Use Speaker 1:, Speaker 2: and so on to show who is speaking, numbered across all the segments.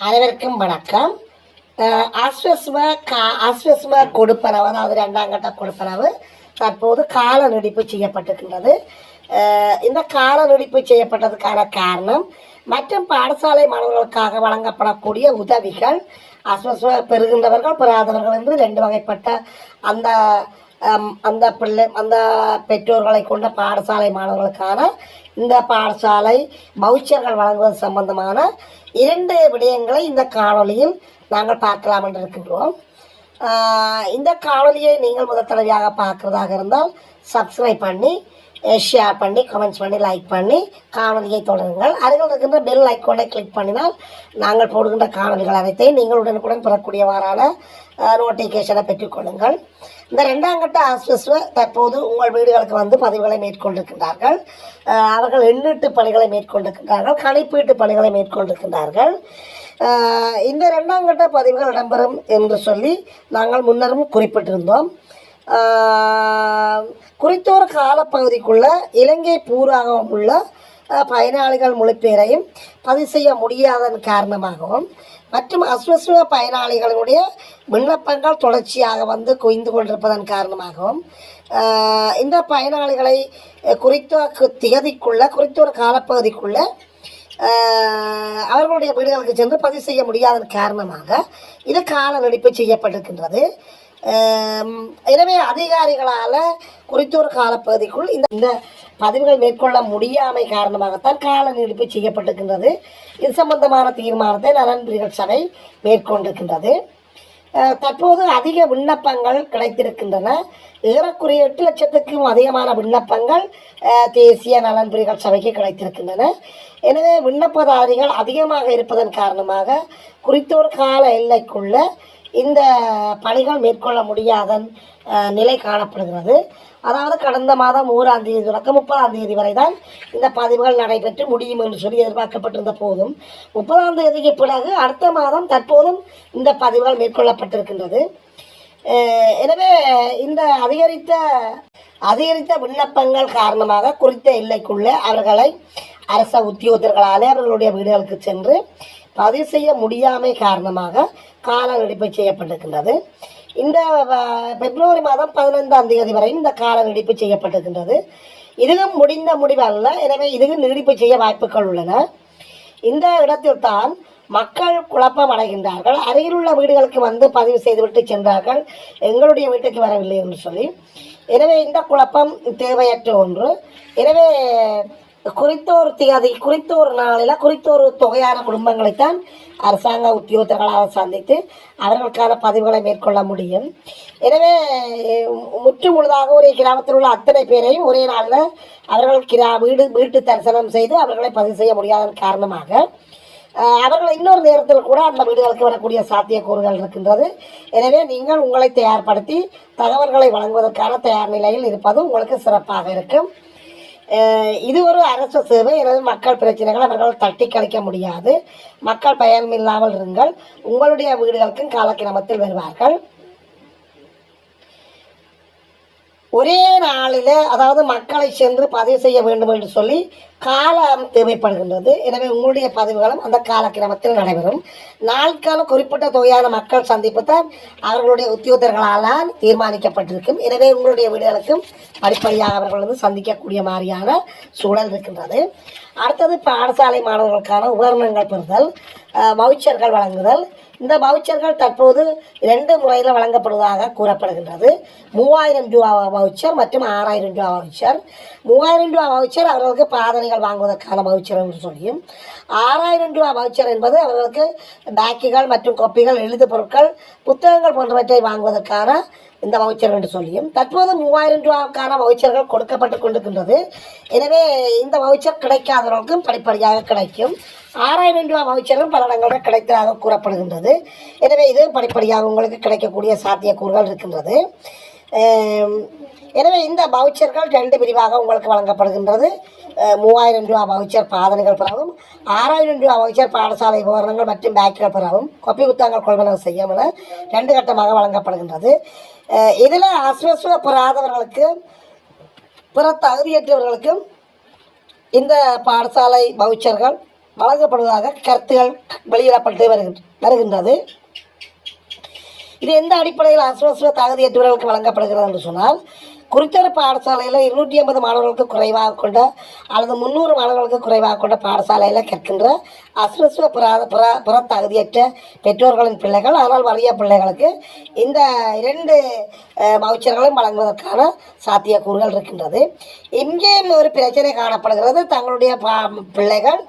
Speaker 1: அனைவருக்கும் வணக்கம். அஹ் ஆஸ்வஸ்ம கா ஆஸ்வஸ்ம கொடுப்பனவு அதாவது ரெண்டாம் கட்ட கொடுப்பனவு தற்போது கால நீடிப்பு செய்யப்பட்டிருக்கின்றது. இந்த கால நீடிப்பு செய்யப்பட்டதுக்கான காரணம் மற்றும் பாடசாலை மாணவர்களுக்காக வழங்கப்படக்கூடிய உதவிகள் அஸ்வஸ்வ பெறுகின்றவர்கள் பெறாதவர்கள் என்று ரெண்டு வகைப்பட்ட அந்த அந்த பிள்ளை அந்த பெற்றோர்களை கொண்ட பாடசாலை மாணவர்களுக்கான இந்த பாடசாலை பவுச்சர்கள் வழங்குவது சம்பந்தமான இரண்டு விடயங்களை இந்த காணொளியில் நாங்கள் பார்க்கலாம் என்று இருக்கின்றோம். இந்த காணொலியை நீங்கள் முதல் தடவையாக பார்க்குறதாக இருந்தால் சப்ஸ்கிரைப் பண்ணி ஷேர் பண்ணி கமெண்ட்ஸ் பண்ணி லைக் பண்ணி காணொலியை தொடருங்கள். அருகில் இருக்கின்ற பெல் ஐக்கோனை கிளிக் பண்ணினால் நாங்கள் போடுகின்ற காணொலிகள் அனைத்தையும் நீங்கள் உடனுக்குடன் பெறக்கூடியவாறான நோட்டிஃபிகேஷனை பெற்றுக்கொள்ளுங்கள் இந்த ரெண்டாம் கட்ட ஆஸ்வஸ்வ தற்போது உங்கள் வீடுகளுக்கு வந்து பதிவுகளை மேற்கொண்டிருக்கின்றார்கள். அவர்கள் எண்ணீட்டு பணிகளை மேற்கொண்டிருக்கின்றார்கள். கணிப்பீட்டு பணிகளை மேற்கொண்டிருக்கின்றார்கள். இந்த ரெண்டாம் கட்ட பதிவுகள் இடம்பெறும் என்று சொல்லி நாங்கள் முன்னரும் குறிப்பிட்டிருந்தோம். குறித்தொரு காலப்பகுதிக்குள்ள இலங்கை பூராகவும் உள்ள பயனாளிகள் முழுப்பேரையும் பதிவு செய்ய முடியாதன் காரணமாகவும் மற்றும் அஸ்வஸ்வ பயனாளிகளுடைய விண்ணப்பங்கள் தொடர்ச்சியாக வந்து குவிந்து கொண்டிருப்பதன் காரணமாகவும் இந்த பயனாளிகளை குறித்த கு- திகதிக்குள்ள குறித்த ஒரு காலப்பகுதிக்குள்ள அவர்களுடைய வீடுகளுக்கு சென்று பதிவு செய்ய முடியாதன் காரணமாக இது கால நீடிப்பு செய்யப்பட்டிருக்கின்றது. எனவே அதிகாரிகளால் குறித்த ஒரு காலப்பகுதிக்குள் இந்த இந்த பதிவுகள் மேற்கொள்ள முடியாமை காரணமாகத்தான் கால நீடிப்பு செய்யப்பட்டிருக்கின்றது. இது சம்பந்தமான தீர்மானத்தை நலன்பிரிகள் சபை மேற்கொண்டிருக்கின்றது. தற்போது அதிக விண்ணப்பங்கள் கிடைத்திருக்கின்றன. ஏறக்குறைய எட்டு லட்சத்துக்கும் அதிகமான விண்ணப்பங்கள் தேசிய நலன்புரிகள் சபைக்கு கிடைத்திருக்கின்றன. எனவே விண்ணப்பதாரிகள் அதிகமாக இருப்பதன் காரணமாக குறித்த ஒரு கால எல்லைக்குள்ள இந்த பணிகள் மேற்கொள்ள முடியாத நிலை காணப்படுகிறது. அதாவது கடந்த மாதம் மூறாம் தேதி தொடக்கம் முப்பதாம் தேதி வரை தான் இந்த பதிவுகள் நடைபெற்று முடியும் என்று சொல்லி எதிர்பார்க்கப்பட்டிருந்த போதும் முப்பதாம் தேதிக்கு பிறகு அடுத்த மாதம் தற்போதும் இந்த பதிவுகள் மேற்கொள்ளப்பட்டிருக்கின்றது. எனவே இந்த அதிகரித்த அதிகரித்த விண்ணப்பங்கள் காரணமாக குறித்த எல்லைக்குள்ளே அவர்களை அரச உத்தியோகத்தர்களாலே அவர்களுடைய வீடுகளுக்கு சென்று பதிவு செய்ய முடியாமை காரணமாக கால நீடிப்பு செய்யப்பட்டிருக்கின்றது. இந்த பிப்ரவரி மாதம் பதினைந்தாம் தேதி வரை இந்த கால நீடிப்பு செய்யப்பட்டிருக்கின்றது. இதுவும் முடிந்த முடிவல்ல எனவே இதுவும் நீடிப்பு செய்ய வாய்ப்புகள் உள்ளன. இந்த இடத்தில் தான் மக்கள் குழப்பம் அடைகின்றார்கள் அருகிலுள்ள வீடுகளுக்கு வந்து பதிவு செய்துவிட்டு சென்றார்கள். எங்களுடைய வீட்டுக்கு வரவில்லை என்று சொல்லி. எனவே இந்த குழப்பம் தேவையற்ற ஒன்று. எனவே குறித்த ஒரு திகதி குறித்த ஒரு நாளில் குறித்த ஒரு தொகையான குடும்பங்களைத்தான் அரசாங்க உத்தியோகத்தர்களால் சந்தித்து அவர்களுக்கான பதிவுகளை மேற்கொள்ள முடியும். எனவே முற்று முழுதாக ஒரே கிராமத்தில் உள்ள அத்தனை பேரையும் ஒரே நாளில் அவர்கள் கிரா வீடு வீட்டு தரிசனம் செய்து அவர்களை பதிவு செய்ய முடியாதன் காரணமாக அவர்கள் இன்னொரு நேரத்தில் கூட அந்த வீடுகளுக்கு வரக்கூடிய சாத்தியக்கூறுகள் இருக்கின்றது. எனவே நீங்கள் உங்களை தயார்படுத்தி தகவல்களை வழங்குவதற்கான தயார் நிலையில் இருப்பது உங்களுக்கு சிறப்பாக இருக்கும். இது ஒரு அரசு சேவை எனது மக்கள் பிரச்சனைகள் அவர்கள் தட்டி கழிக்க முடியாது. மக்கள் பயன் இல்லாமல் இருங்கள். உங்களுடைய வீடுகளுக்கும் காலக்கிரமத்தில் வருவார்கள். ஒரே நாளில் அதாவது மக்களை சென்று பதிவு செய்ய வேண்டும் என்று சொல்லி காலம் தேவைப்படுகின்றது. எனவே உங்களுடைய பதிவுகளும் அந்த காலக்கிரமத்தில் நடைபெறும். நாட்காலம் குறிப்பிட்ட தொகையான மக்கள் சந்திப்பு தான் அவர்களுடைய உத்தியோகர்களால் தீர்மானிக்கப்பட்டிருக்கும். எனவே உங்களுடைய வீடுகளுக்கும் படிப்படியாக அவர்கள் வந்து சந்திக்கக்கூடிய மாதிரியான சூழல் இருக்கின்றது. அடுத்தது பாடசாலை மாணவர்களுக்கான உபகரணங்கள் பெறுதல் அஹ், வவுச்சர்கள் வழங்குதல் இந்த வவுச்சர்கள் தற்போது ரெண்டு முறையில் வழங்கப்படுவதாக கூறப்படுகின்றது. மூவாயிரம் ரூபா வவுச்சர் மற்றும் ஆறாயிரம் ரூபா வவுச்சர் மூவாயிரம் ரூபா வவுச்சர் அவர்களுக்கு பாதனைகள் வாங்குவதற்கான வவுச்சர் என்று சொல்லியும் ஆறாயிரம் ரூபா வவுச்சர் என்பது அவர்களுக்கு பேக்குகள் மற்றும் கொப்பிகள் எழுது பொருட்கள் புத்தகங்கள் போன்றவற்றை வாங்குவதற்கான இந்த வவுச்சர் என்று சொல்லியும். தற்போது மூவாயிரம் ரூபாவுக்கான வவுச்சர்கள் கொடுக்கப்பட்டு கொண்டிருக்கின்றது. எனவே இந்த வவுச்சர் கிடைக்காதவர்களுக்கும் படிப்படியாக கிடைக்கும். ஆறாயிரம் ரூபா வவுச்சரும் பல இடங்களில் கிடைத்ததாக கூறப்படுகின்றது. எனவே இது படிப்படியாக உங்களுக்கு கிடைக்கக்கூடிய சாத்தியக்கூறுகள் இருக்கின்றது. எனவே இந்த வவுச்சர்கள் ரெண்டு பிரிவாக உங்களுக்கு வழங்கப்படுகின்றது. மூவாயிரம் ரூபா வவுச்சர் பாதனைகள் பெறவும் ஆறாயிரம் ரூபா வவுச்சர் பாடசாலை உபகரணங்கள் மற்றும் பேக்குகள் பெறவும் கொப்பி புத்தகங்கள் கொள்வனவு செய்யும் என ரெண்டு கட்டமாக வழங்கப்படுகின்றது. இதில் அஸ்வஸ்வப்படாதவர்களுக்கு பிற தகுதியற்றவர்களுக்கும் இந்த பாடசாலை வவுச்சர்கள் வழங்கப்படுவதாக கருத்துகள் வெளியிடப்பட்டு வருகின்ற வருகின்றது. இது எந்த அடிப்படையில் அஸ்வஸ்வ தகுதியற்றவர்களுக்கு வழங்கப்படுகிறது என்று சொன்னால் குறித்த பாடசாலையில் இருநூற்றி ஐம்பது மாணவர்களுக்கு குறைவாக கொண்ட அல்லது முந்நூறு மாணவர்களுக்கு குறைவாக கொண்ட பாடசாலையில் கற்கின்ற அஸ்வஸ்வ புற புற புற தகுதியற்ற பெற்றோர்களின் பிள்ளைகள் ஆனால் வறிய பிள்ளைகளுக்கு இந்த இரண்டு வவுச்சர்களும் வழங்குவதற்கான சாத்தியக்கூறுகள் இருக்கின்றது. இங்கேயும் ஒரு பிரச்சனை காணப்படுகிறது. தங்களுடைய பா பிள்ளைகள்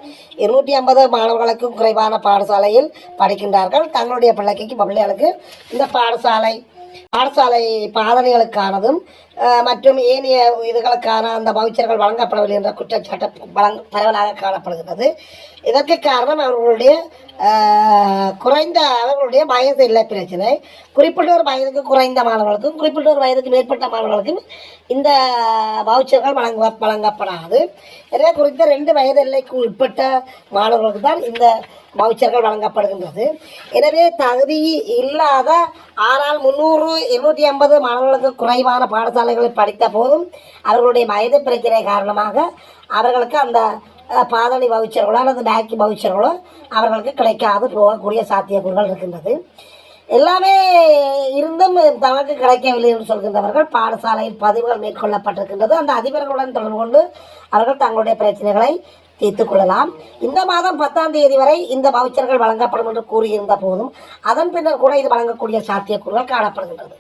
Speaker 1: இருநூற்றி ஐம்பது மாணவர்களுக்கும் குறைவான பாடசாலையில் படிக்கின்றார்கள். தங்களுடைய பிள்ளைக்கு பிள்ளைகளுக்கு இந்த பாடசாலை பாடசாலை பாதனைகளுக்கானதும் மற்றும் ஏனைய இதுகளுக்கான அந்த வவுச்சர்கள் வழங்கப்படவில்லை என்ற குற்றச்சாட்டு வழங்க பரவலாக காணப்படுகிறது. இதற்கு காரணம் அவர்களுடைய குறைந்த அவர்களுடைய வயது இல்லை பிரச்சனை. குறிப்பிட்ட ஒரு வயதுக்கு குறைந்த மாணவர்களுக்கும் குறிப்பிட்ட ஒரு வயதுக்கு மேற்பட்ட மாணவர்களுக்கும் இந்த வவுச்சர்கள் வழங்க வழங்கப்படாது. எனவே குறித்த ரெண்டு வயது எல்லைக்கு உட்பட்ட மாணவர்களுக்கு தான் இந்த வவுச்சர்கள் வழங்கப்படுகின்றது. எனவே தகுதி இல்லாத ஆனால் முந்நூறு இருநூற்றி ஐம்பது மாணவர்களுக்கு குறைவான பாடசாலைகளில் படித்த போதும் அவர்களுடைய வயது பிரச்சனை காரணமாக அவர்களுக்கு அந்த பாதாளி பவிச்சர்களோ அல்லது பேக்கி பவிச்சர்களோ அவர்களுக்கு கிடைக்காது போகக்கூடிய சாத்தியக்கூறுகள் இருக்கின்றது. எல்லாமே இருந்தும் தமக்கு கிடைக்கவில்லை என்று சொல்கின்றவர்கள் பாடசாலையில் பதிவுகள் மேற்கொள்ளப்பட்டிருக்கின்றது. அந்த அதிபர்களுடன் தொடர்பு கொண்டு அவர்கள் தங்களுடைய பிரச்சனைகளை தீர்த்து கொள்ளலாம். இந்த மாதம் பத்தாம் தேதி வரை இந்த வவுச்சர்கள் வழங்கப்படும் என்று கூறியிருந்த போதும் அதன் பின்னர் கூட இது வழங்கக்கூடிய சாத்தியக்கூறுகள் காணப்படுகின்றது.